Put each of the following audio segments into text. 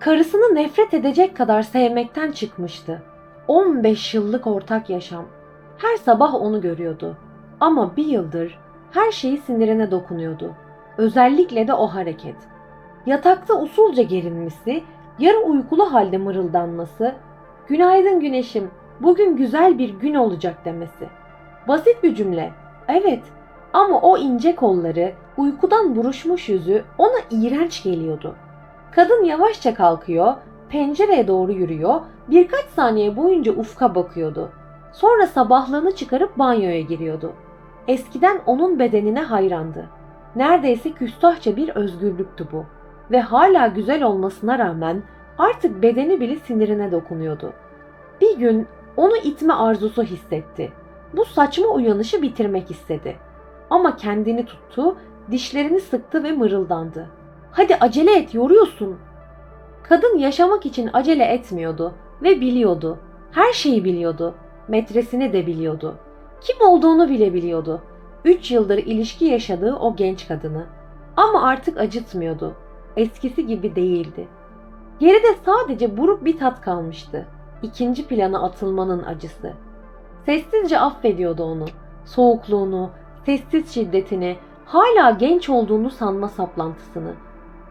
Karısını nefret edecek kadar sevmekten çıkmıştı. 15 yıllık ortak yaşam. Her sabah onu görüyordu. Ama bir yıldır her şeyi sinirine dokunuyordu. Özellikle de o hareket. Yatakta usulca gerilmesi, yarı uykulu halde mırıldanması, "Günaydın güneşim, bugün güzel bir gün olacak." demesi. Basit bir cümle. Evet. Ama o ince kolları, uykudan buruşmuş yüzü ona iğrenç geliyordu. Kadın yavaşça kalkıyor, pencereye doğru yürüyor, birkaç saniye boyunca ufka bakıyordu. Sonra sabahlığını çıkarıp banyoya giriyordu. Eskiden onun bedenine hayrandı. Neredeyse küstahça bir özgürlüktü bu. Ve hala güzel olmasına rağmen artık bedeni bile sinirine dokunuyordu. Bir gün onu itme arzusu hissetti. Bu saçma uyanışı bitirmek istedi. Ama kendini tuttu, dişlerini sıktı ve mırıldandı. Hadi acele et, yoruyorsun. Kadın yaşamak için acele etmiyordu ve biliyordu. Her şeyi biliyordu. Metresini de biliyordu. Kim olduğunu bile biliyordu. Üç yıldır ilişki yaşadığı o genç kadını. Ama artık acıtmıyordu. Eskisi gibi değildi. Geride sadece buruk bir tat kalmıştı. İkinci plana atılmanın acısı. Sessizce affediyordu onu. Soğukluğunu, sessiz şiddetini, hala genç olduğunu sanma saplantısını.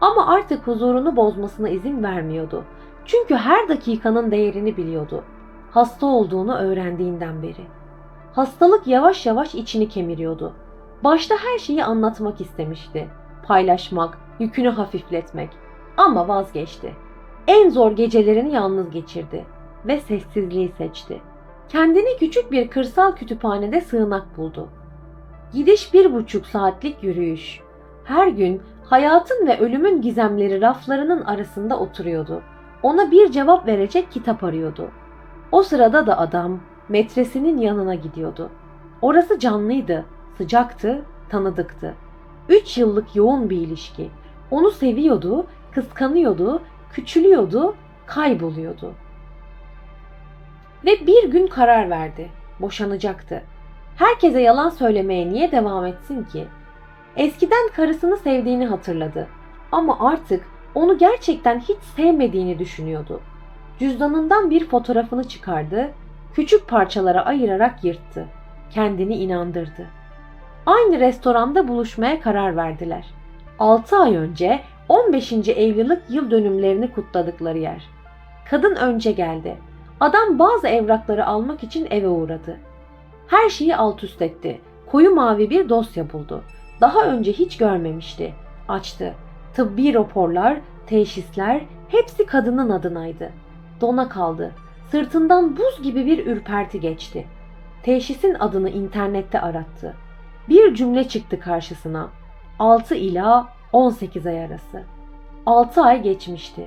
Ama artık huzurunu bozmasına izin vermiyordu. Çünkü her dakikanın değerini biliyordu. Hasta olduğunu öğrendiğinden beri. Hastalık yavaş yavaş içini kemiriyordu. Başta her şeyi anlatmak istemişti. Paylaşmak, yükünü hafifletmek. Ama vazgeçti. En zor gecelerini yalnız geçirdi ve sessizliği seçti. Kendini küçük bir kırsal kütüphanede sığınak buldu. Gidiş bir buçuk saatlik yürüyüş. Her gün hayatın ve ölümün gizemleri raflarının arasında oturuyordu. Ona bir cevap verecek kitap arıyordu. O sırada da adam metresinin yanına gidiyordu. Orası canlıydı, sıcaktı, tanıdıktı. Üç yıllık yoğun bir ilişki. Onu seviyordu, kıskanıyordu, küçülüyordu, kayboluyordu. Ve bir gün karar verdi. Boşanacaktı. Herkese yalan söylemeye niye devam etsin ki? Eskiden karısını sevdiğini hatırladı. Ama artık onu gerçekten hiç sevmediğini düşünüyordu. Cüzdanından bir fotoğrafını çıkardı, küçük parçalara ayırarak yırttı. Kendini inandırdı. Aynı restoranda buluşmaya karar verdiler. 6 ay önce 15. evlilik yıl dönümlerini kutladıkları yer. Kadın önce geldi. Adam bazı evrakları almak için eve uğradı. Her şeyi alt üst etti. Koyu mavi bir dosya buldu. Daha önce hiç görmemişti. Açtı. Tıbbi raporlar, teşhisler hepsi kadının adınaydı. Dona kaldı. Sırtından buz gibi bir ürperti geçti. Teşhisin adını internette arattı. Bir cümle çıktı karşısına. 6 ila 18 ay arası. 6 ay geçmişti.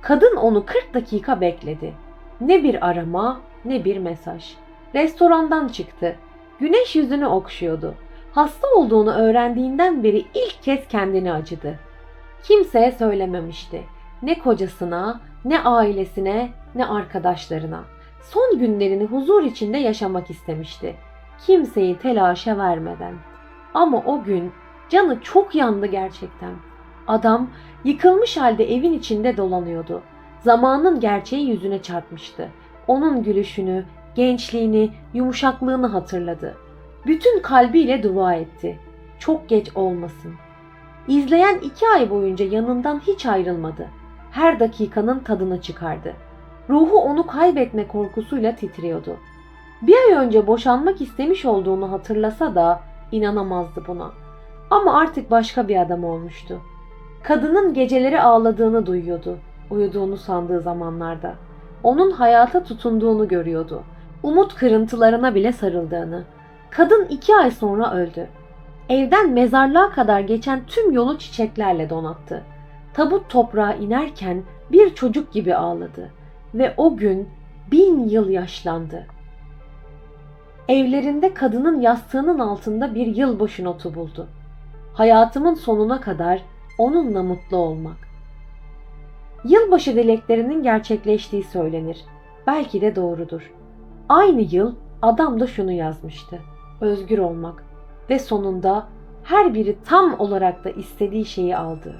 Kadın onu 40 dakika bekledi. Ne bir arama ne bir mesaj. Restorandan çıktı. Güneş yüzünü okşuyordu. Hasta olduğunu öğrendiğinden beri ilk kez kendini acıdı. Kimseye söylememişti. Ne kocasına, ne ailesine, ne arkadaşlarına. Son günlerini huzur içinde yaşamak istemişti. Kimseyi telaşa vermeden. Ama o gün canı çok yandı gerçekten. Adam yıkılmış halde evin içinde dolanıyordu. Zamanın gerçeği yüzüne çarpmıştı. Onun gülüşünü, gençliğini, yumuşaklığını hatırladı. Bütün kalbiyle dua etti. Çok geç olmasın. İzleyen iki ay boyunca yanından hiç ayrılmadı. Her dakikanın tadını çıkardı. Ruhu onu kaybetme korkusuyla titriyordu. Bir ay önce boşanmak istemiş olduğunu hatırlasa da inanamazdı buna. Ama artık başka bir adam olmuştu. Kadının geceleri ağladığını duyuyordu, uyuduğunu sandığı zamanlarda. Onun hayata tutunduğunu görüyordu. Umut kırıntılarına bile sarıldığını. Kadın iki ay sonra öldü. Evden mezarlığa kadar geçen tüm yolu çiçeklerle donattı. Tabut toprağa inerken bir çocuk gibi ağladı ve o gün bin yıl yaşlandı. Evlerinde kadının yastığının altında bir yılbaşı notu buldu. Hayatımın sonuna kadar onunla mutlu olmak. Yılbaşı dileklerinin gerçekleştiği söylenir. Belki de doğrudur. Aynı yıl adam da şunu yazmıştı. Özgür olmak ve sonunda her biri tam olarak da istediği şeyi aldı.